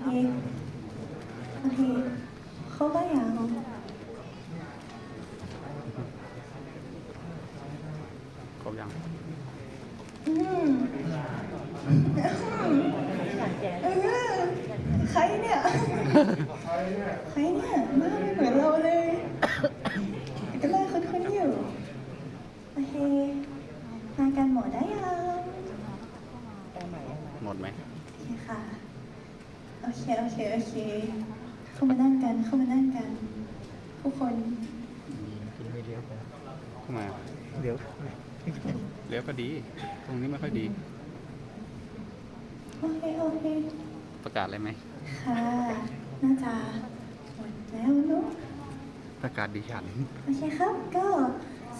โอเค โอเค เขาก็ยัง ครบยัง อืมอืมเออใครเนี่ย ใครเนี่ยหน้าไม่เหมือนเราเลยก็เลยคุ้นๆอยู่ โอเค มากันหมดได้ยัง หมดไหม โอเคค่ะ โอ เคโอเคโอเคเข้ามานั่งกันเข้ามานั่งกันทุกคนไม่เลี้ยวไปเข้ามาเลี้ยวเลี้ยวก็ดี ตรงนี้ไม่ค่อยดีโอเคโอเคประกาศอะไรไหมค่ะน่าจะหมดแล้วเนอะประกาศดิฉันโอเคครับ ก็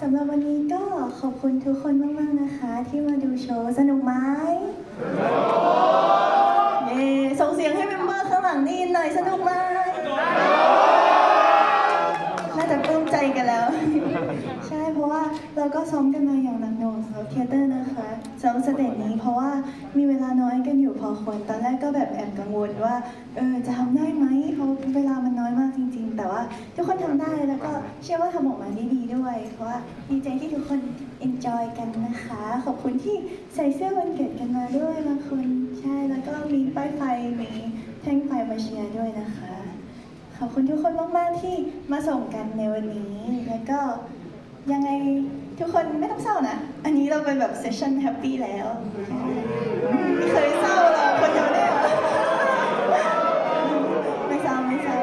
สำหรับวันนี้ก็ขอบคุณทุกคนมาก ๆ นะคะ ที่มาดูโชว์สนุกไหม สนุกไหมน่าจะปลื้มใจกันแล้ว ใช่เพราะว่าเราก็ซ้อมกันมาอย่างหนักหน่วงสำหรับเทยเตอร์นะคะซ้อมสเตจนี้เพราะว่ามีเวลาน้อยกันอยู่พอควรตอนแรกก็แบบแอบกังวลว่าเออจะทำได้ไหมเพราะเวลามันน้อยมากจริง ๆ แต่ว่าทุกคนทำได้แล้วก็เชื่อว่าทำออกมาได้ดีด้วย เพราะว่าดีใจที่ทุกคน enjoy กันนะคะ ขอบคุณที่ใส่เสื้อวันเกิดกันมาด้วยบางคนใช่แล้วก็มีป้ายไฟมีแท่งไฟมาเชียร์ ด้วยนะคะ ขอบคุณทุกคนมาก ๆ ที่มาส่งกันในวันนี้ แล้วก็ยังไงทุกคนไม่ต้องเศร้านะ อันนี้เราเป็นแบบเซสชั่นแฮปปี้แล้ว ไม่เคยเศร้าหรอกคนเดียวไม่เศร้าไม่เศร้า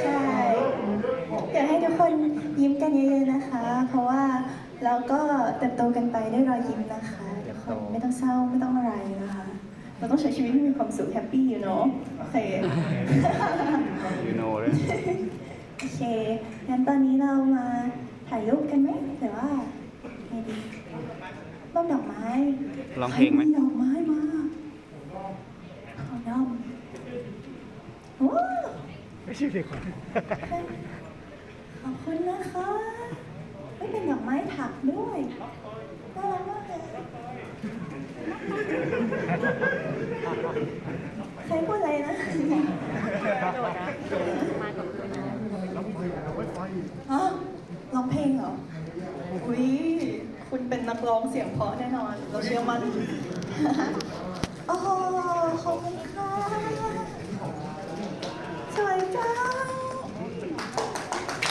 ใช่อยากให้ทุกคนยิ้มกันเยอะๆนะคะ เพราะว่าเราก็เติบโตกันไปด้วยรอยยิ้มนะคะทุกคนไม่ต้องเศร้าไม่ต้องอะไรนะคะ เราต้องใช้ชีวิตที่มีความสุขแฮปปี้อยู่เนาะโอเค ยูโนเลยโอเค งั้นตอนนี้เรามาถ่ายรูปกันไหมหรือว่าไงดีบ้องดอกไม้ร้องเพลงไหมใครดอกไม้มาขอดอมว้าวไม่ใช่เด็กคนขอบคุณนะคะ ไม่เป็นดอกไม้ถักด้วย น่ารักมากเลย ใครพูดอะไรนะฮะร้องเพลงเหรอ อุ้ยคุณเป็นนักร้องเสียงเพราะแน่นอน เราเชื่อมั่นโอ้โหขอบคุณค่ะสวยจัง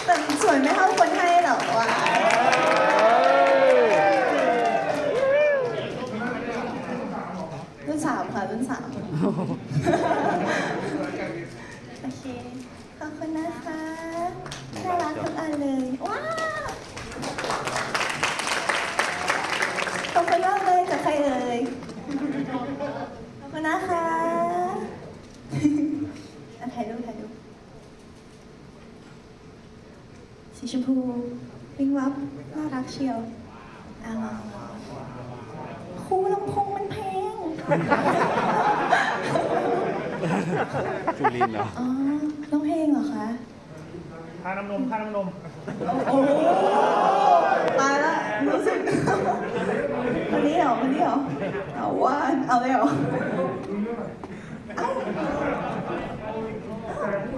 แต่สวยไม่เท่าคนให้หรอกวะรุ่นสามค่ะ รุ่นสาม โอเค ขอบคุณนะคะน่ารักทุกอันเลย ว้าว ขอบคุณมากเลยจากใครเอ่ยขอบคุณนะคะอะถ่ายรูปถ่ายรูปสีชมพูวิงวับน่ารักเชียวอะครูลำโพงมันแพง จูลินเหรออ๋อร้องเพลงเหรอคะค่าน้ำนมค่าน้ำนมโอ้โหตายละรู้สึกวันนี้เหรอวันนี้เหรอเอาว่าเอาเลยเหรอ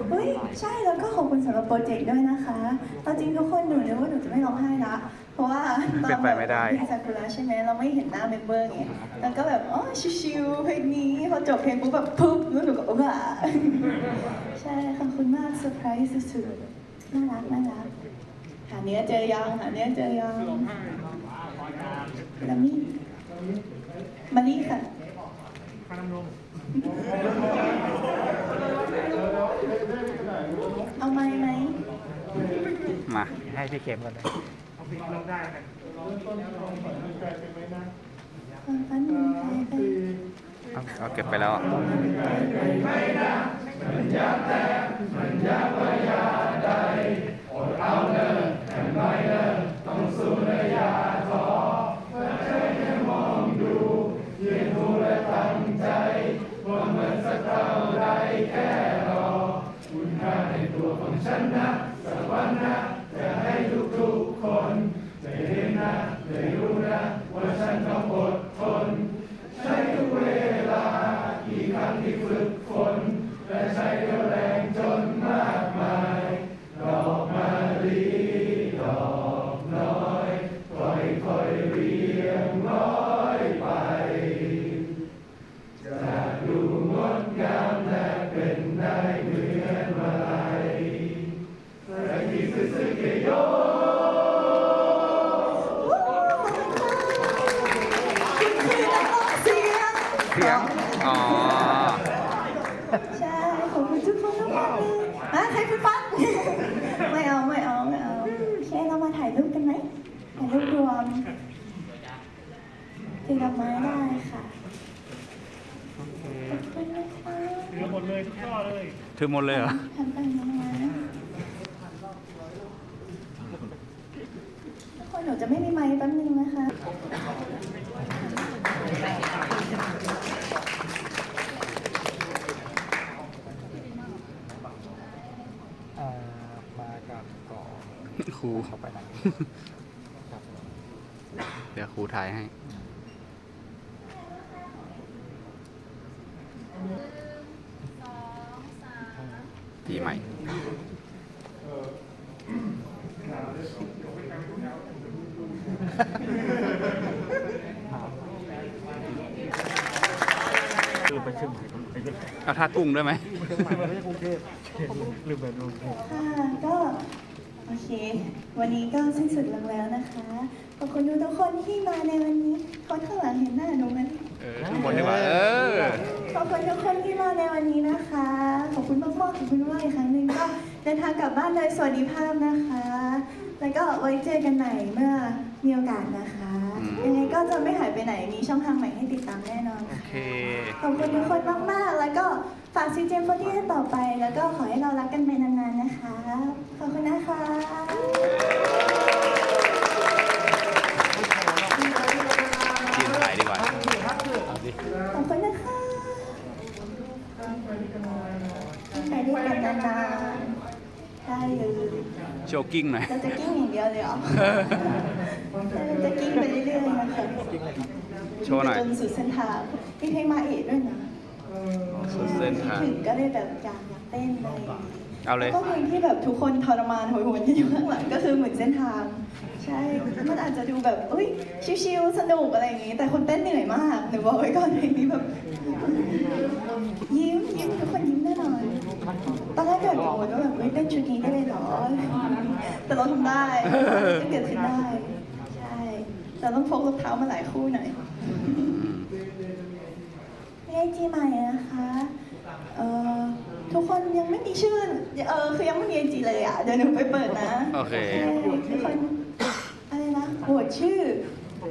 เอ้าเฮ้ยใช่แล้วก็ขอบคุณสำหรับโปรเจกต์ด้วยนะคะเอาจริงทุกคนหนูนึกว่าหนูจะไม่ร้องไห้ละเพราะว่าตอนเป็นไปไม่ได้เพลงซากุระใช่ไหมเราไม่เห็นหน้าเมมเบอร์ไงแล้วก็แบบอ๋อชิวๆเพลงนี้พอจบเพลงปุ๊บแบบปุ๊บแล้วหนูก็ว้าใช่ขอบคุณมากเซอร์ไพรส์สุดๆน่ารักน่ารักหาเนื้อเจอยังหาเนื้อเจอยังแล้วนี่มานี่ค่ะค่าน้ำนม เอาไม้ไหม มาให้พี่เข็มก่อนเลยเอาพี่ลงได้กันคนพันหนึ่งหายไปเอาเอาเก็บไปแล้วอะ นะสวรรค์นะจะให้ทุกๆคนได้เห็นนะได้รู้นะว่าฉันทั้งหด สียง อ๋อ ใช่ ขอบคุณทุกคนมากๆเลยอะใครพูดฟังไม่เอาไม่เอาไม่เอาโอเคเรามาถ่ายรูปกันไหมถ่ายรูปรวมถือดอกไม้ได้ค่ะขอบคุณนะคะถือหมดเลยทุกข้อเลย ถือหมดเลยเหรอทำไปนะทุกคนหนูจะไม่มีไม้แป๊บนึงนะคะ อ่า มากับก่อ ครูเข้าไปไหนครับเดี๋ยวครูถ่ายให้ปีใหม่ลืมไปเชียงใหม่ไปเชียงใหม่เอาท่ากุ้งด้วยไหมเชียงใหม่ไม่ใช่กรุงเทพลืมไปกรุงเทพค่ะก็ โอเค วันนี้ก็สิ้นสุดลงแล้วนะคะ ขอบคุณทุกคนที่มาในวันนี้คนข้างหลังเห็นหน้าหนูไหมเออข้างบนดีกว่าเออขอบคุณทุกคนที่มาในวันนี้นะคะ ขอบคุณมากๆขอบคุณมากอีกครั้งหนึ่งก็เดินทางกลับบ้านโดยสวัสดิภาพนะคะ แล้วก็ไว้เจอกันใหม่เมื่อมีโอกาสนะคะอืมยังไงก็จะไม่หายไปไหนมี ช่องทางใหม่ให้ติดตามแน่นอนโอค่ะเค ขอบคุณทุกคนมาก ๆ แล้วก็ฝากซีเจมโฟที่ต่อไป แล้วก็ขอให้เรารักกันไปนานๆนะคะ ขอบคุณนะคะกินถ่ายดีกว่าขอบคุณนะคะไปด้วยกันนานๆได้เลยโชว์กิ้งหน่อยเราจะกิ้งอย่างเดียวเลยเหรอ เราจะกิ้งไปเรื่อยๆนะคะ โชว์หน่อยจนสุดเส้นทางมีเพลงมาเอกด้วยนะสุดเส้นทางถึงก็เลยแบบอยากอยากเต้นอะไรอย่างงี้เอาเลยแล้วก็เพลงที่แบบทุกคนทรมานโหยหวนกันอยู่ข้างหลังก็คือเหมือนเส้นทาง ใช่ มันอาจจะดูแบบเอ้ยชิวๆสนุกอะไรอย่างงี้ แต่คนเต้นเหนื่อยมากหนูบอกไว้ก่อนเพลงนี้แบบ ยิ้มยิ้มทุกคนยิ้มแน่นอนตอนแรกเกิดกังวลว่าแบบเฮ้ยเต้นชุดนี้ได้เลยเหรอแต่เราทำได้ก็เกิดขึ้นได้ใช่ แต่ต้องพกรองเท้ามาหลายคู่หน่อยไอจีใหม่นะคะเอ่อทุกคนยังไม่มีชื่อเออคือยังไม่มีไอจีเลยอะเดี๋ยวหนูไปเปิดนะโอเคใช่ทุกคนอะไรนะโหวตชื่อ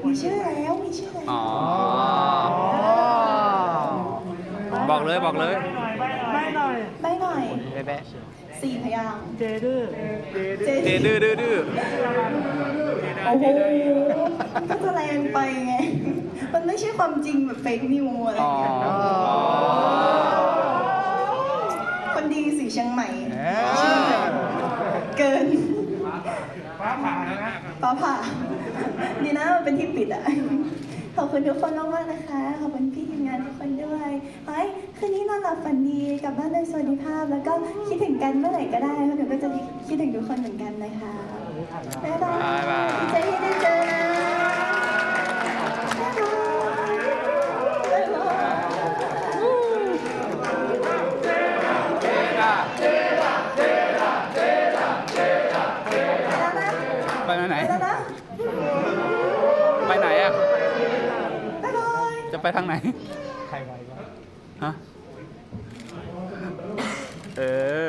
มีชื่อแล้วมีชื่อแล้วอ๋อบอกเลยบอกเลยไม่หน่อยใบหน่อยแบะ สี่พยางค์เจดื้อเจเจดื้อดื้อดื้อโอ้โหมันก็จะแรงไปไง มันไม่ใช่ความจริงแบบเฟกนิวอะไรออ๋อย่างเงี้ยคนดีสีเชียงใหม่เกินฟ้าผ่าแล้วนะฟ้าผ่าดีนะมันเป็นที่ปิดอะ ขอบคุณทุกคนมากๆนะคะ ขอบคุณ หลับฝันดีกลับบ้านโดยสวัสดิภาพ แล้วก็คิดถึงกันเมื่อไหร่ก็ได้เพราะเดี๋ยวก็จะคิดถึงทุกคนเหมือนกันนะคะบ๊ายบายบ๊ายบายดีใจที่ได้เจอนะบ๊ายบายบ๊ายบายไปไหนไปแล้วนะไปไหนอะบ๊ายบายจะไปทางไหนใครไว้วะฮะ เออ